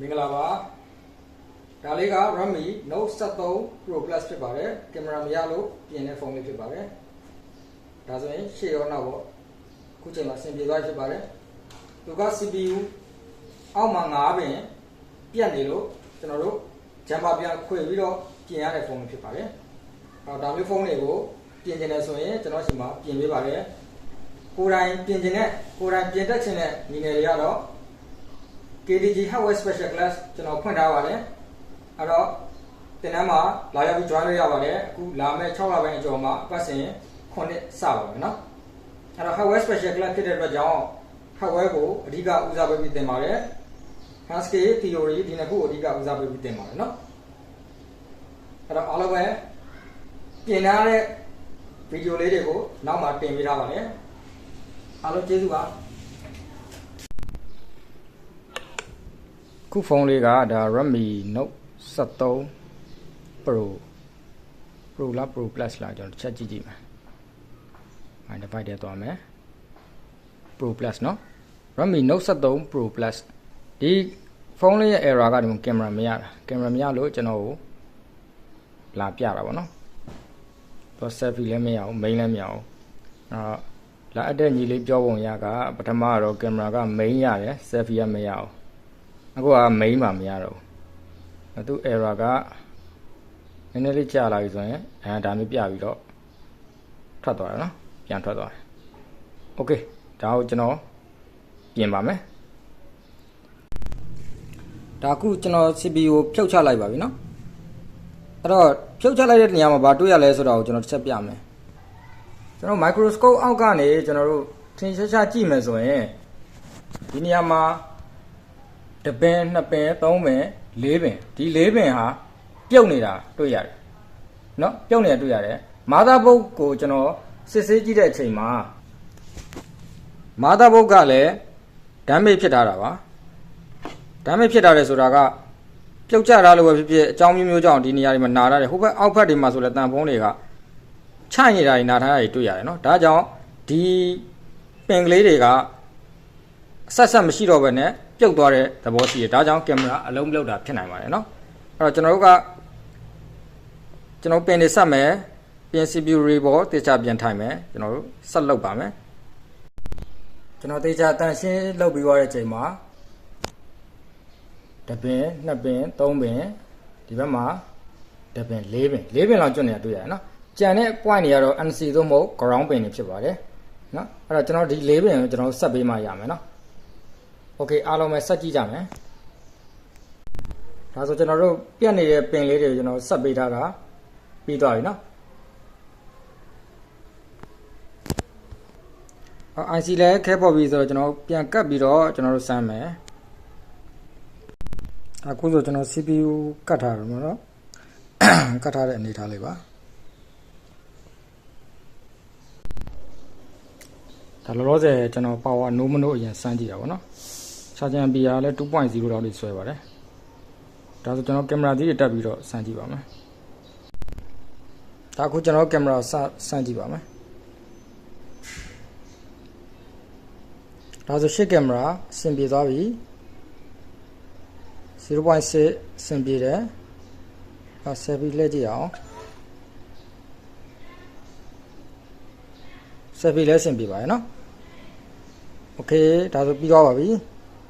မင်္ဂလာပါဒါလေးက Redmi Note 73 Pro Plus ဖြစ်ပါတယ်ကင်မရာမရလို့ပြင်တဲ့ဖုန်းလေးဖြစ်ပါတယ်ဒါဆိုရင်ရှေ့ရောနောက်ပေါ့အခုချိန်မှာအဆင်ပြေသွားဖြစ်ပါတယ်သူက CPU အောက်မှာ9ပင်ပြတ်နေလို့ကျွန်တော်တို့ဂျမ်ပါပြန်ခွေပြီးတော့ပြင်ရတဲ့ဖုန်းလေးဖြစ်ပါတယ်အော်ဒါမျိုးဖုန်းတွေကိုပြင်ကျင်တယ်ဆိုရင်ကျွန်တော်ရှိမှာပြင်ပေးပါတယ်ကိုယ်တိုင်ပြင်ကျင်တဲ့ကိုယ်တိုင်ပြင်တတ်ချင်တဲ့ညီငယ်တွေကတော့ KDG Hardware Special Class ကျွန်တော်ဖွင့်ထားပါတယ်အဲ့တော့တင်တန်းမှာလာရောက်ပြီး join လုပ်ရပါတယ်အခုလာမယ့်6လပိုင်းအကျော်မှာအပတ်စဉ်9စပါမယ်နော်အဲ့တော့ Hardware Special Class ဖြစ်တဲ့အတွက်ကြောင့် Hardware ကိုအဓိကဦးစားပေးပြီးသင်ပါတယ် Haskell Theory ဒီနှစ်ခုကိုအဓိကဦးစားပေးပြီးသင်ပါတယ်နော်အဲ့တော့အားလုံးပဲပြင်ထားတဲ့ဗီဒီယိုလေးတွေကိုနောက်မှတင်ပေးထားပါတယ်အားလုံးကျေးဇူးပါ ခုဖုန်းလေးကဒါ Redmi Note 73 Pro Pro လား Pro Plus လားကျွန်တော်တစ်ချက်ကြည့်ကြည့်မယ်။အဲ့ဒီဘိုက်ထဲသွားမယ်။ Pro Plus နော်။ Redmi Note 73 Pro Plus ဒီဖုန်းလေးရဲ့ error ကဒီကင်မရာမရတာ။ကင်မရာမရလို့ကျွန်တော်ကိုလာပြတာပေါ့နော်။တော့ selfie လည်းမရအောင် main လည်းမရအောင်။အဲ့တော့လာအပ်တဲ့ညီလေးပြောပုံရကပထမကတော့ကင်မရာက main ရတယ် selfie ကမရအောင်။ အခုက main မှာမရတော့ဘူးသူ error ကနည်းနည်းလေးကြာလာပြီဆိုရင်အဲဒါမျိုးပြပြီးတော့ထွက်သွားတယ်နော်ပြန်ထွက်သွားတယ် okay ဒါကိုကျွန်တော်ပြင်ပါမယ်ဒါအခုကျွန်တော် CPU ကိုဖြုတ်ချလိုက်ပါပြီနော်အဲ့တော့ဖြုတ်ချလိုက်တဲ့နေရာမှာဘာတွေ့ရလဲဆိုတော့ကျွန်တော်တစ်ချက်ပြမယ်ကျွန်တော် microscope အောက်ကနေကျွန်တော်တို့ထင်ရှားရှားကြည့်မယ်ဆိုရင်ဒီနေရာမှာ တပင်နှစ်ပင်သုံးပင်လေးပင်ဒီလေးပင်ဟာပြုတ်နေတာတွေ့ရတယ်เนาะပြုတ်နေတာတွေ့ရတယ်မာသာဘုတ်ကိုကျွန်တော်စစ်ဆေးကြည့်တဲ့အချိန်မှာမာသာဘုတ်ကလည်းဒမ်းမေဖြစ်ထားတာပါဒမ်းမေဖြစ်ထားတယ်ဆိုတာကပြုတ်ကျတာလို့ပဲဖြစ်ဖြစ်အကြောင်းမျိုးမျိုးကြောင့်ဒီနေရာတွေမှာနာရတယ်ဟိုဘက်အောက်ဘက်တွေမှာဆိုလဲတန်ဖုံးတွေကခြိုက်နေတာတွေနာထားတာတွေတွေ့ရတယ်เนาะဒါကြောင့်ဒီပင်ကလေးတွေက ဆက်ဆက်မရှိတော့ဘဲနဲ့ ပြုတ်သွားတဲ့သဘောရှိတယ်ဒါကြောင့်ကင်မရာအလုံးမလောက်တာဖြစ်နိုင်ပါတယ်เนาะအဲ့တော့ကျွန်တော်တို့ကကျွန်တော်ပင်နေဆက်မယ်ပြင် CPU တွေပေါ်တေချာပြန်ထိုင်မယ်ကျွန်တော်တို့ဆက်လုပ်ပါမယ်ကျွန်တော်တေချာတန်ရှင်းလုပ်ပြီးသွားတဲ့အချိန်မှာတစ်ပင်နှစ်ပင်သုံးပင်ဒီဘက်မှာတစ်ပင်လေးပင်လေးပင်လောက်ကျွတ်နေတာတွေ့ရတယ်เนาะကြံတဲ့ point တွေကတော့ NC သို့မဟုတ် ground ပင်တွေဖြစ်ပါတယ်เนาะအဲ့တော့ကျွန်တော်ဒီလေးပင်ကိုကျွန်တော်ဆက်ပေးမှရမယ်เนาะ โอเคအားလုံးပဲဆက်ကြည့်ကြမယ်ဒါဆိုကျွန်တော်တို့ပြတ်နေတဲ့ပင်လေးတွေကိုကျွန်တော်ဆက်ပေးထားတာပြီးသွားပြီเนาะအော် IC လည်းခဲပေါ်ပြီဆိုတော့ကျွန်တော်ပြန်ကတ်ပြီးတော့ကျွန်တော်တို့စမ်းမယ်အခုဆိုကျွန်တော် CPU ကတ်ထားတယ်မဟုတ်တော့ကတ်ထားတဲ့အနေထားလေးပါဒါလောလောဆယ်ကျွန်တော် power no မ no အရင်စမ်းကြည့်တာပေါ့နော် charger ampere လည်း2.0လောက်လေးဆွဲပါတယ်ဒါဆိုကျွန်တော်ကင်မရာသီးတွေတက်ပြီးတော့စမ်းကြည့်ပါမယ်ဒါအခုကျွန်တော်ကင်မရာစစမ်းကြည့်ပါမယ်ဒါဆိုရှေ့ကင်မရာအဆင်ပြေသွားပြီ0.6အဆင်ပြေတယ်ဒါဆက်ပြီးလက်ကြည့်အောင်ဆက်ပြီးလက်အဆင်ပြေပါရဲ့နော်โอเคဒါဆိုပြီးသွားပါပြီ